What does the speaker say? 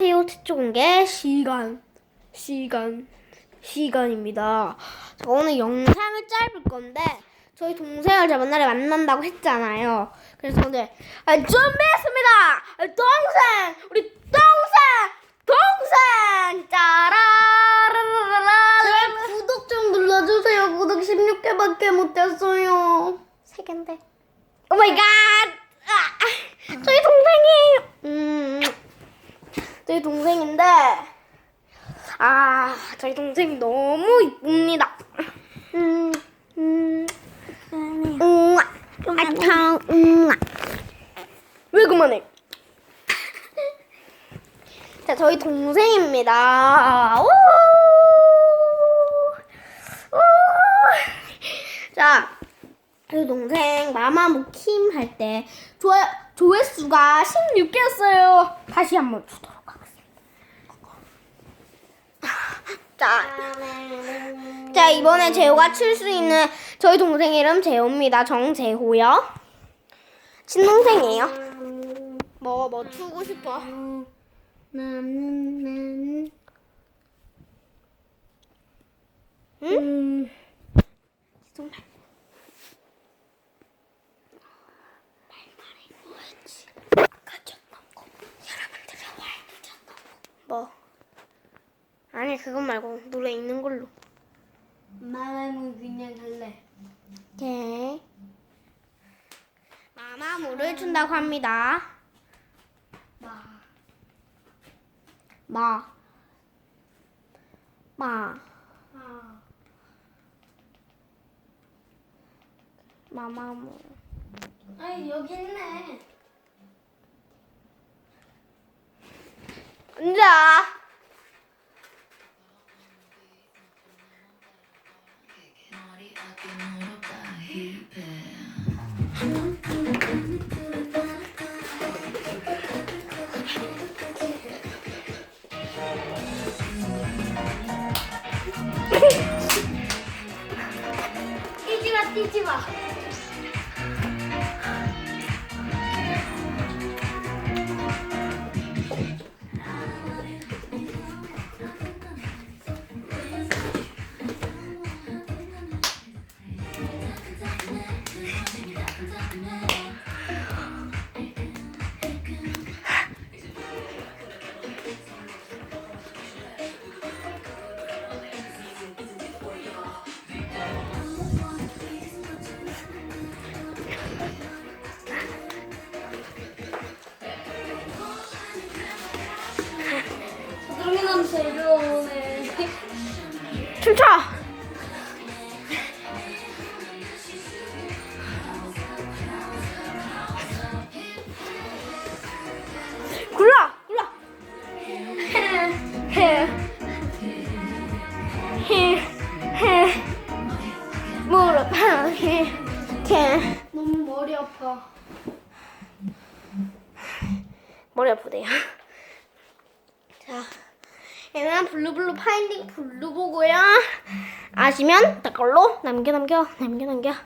안녕하세요. 최초 공개 시간, 시간, 시간입니다. 저 오늘 영상을 짧을 건데 저희 동생을 저번 날에 만난다고 했잖아요. 그래서 오늘 아, 준비했습니다. 아, 동생, 우리 동생, 동생, 짜라라라라. 구독 좀 눌러주세요. 구독 16개밖에 못 됐어요. 세 개인데. 오 마이 갓! 아, 저희 동생이에요. 음, 저희 동생인데, 아, 저희 동생이 너무 이쁩니다. 음, 음, 음, 아탕, 음. 왜 그만해? 자, 저희 동생입니다. 오! 오! 자, 저희 동생 마마무 킴 할때 조회, 조회수가 16개였어요. 다시 한번 주도록 하겠습니다. 자, 자 이번에 재호가 칠 수 있는 저희 동생 이름 재호입니다. 정재호요. 친동생이에요. 뭐, 뭐 추고 싶어? 응? 정말. 뭐? 아니 그건 말고 노래 있는 걸로. 마마무 그냥 할래. 오케이. 마마무를 준다고 합니다. 마. 마. 마. 아. 마마무. 아니 여기 있네. 앉아. 第一季吧。 제로오네. 춤춰. 굴러, 굴러. 무릎. 너무 머리 아파. 머리 아프대요. 자, 얘는 블루블루 파인딩 블루 보고요. 아시면 댓글로 남겨 남겨 남겨 남겨. 아,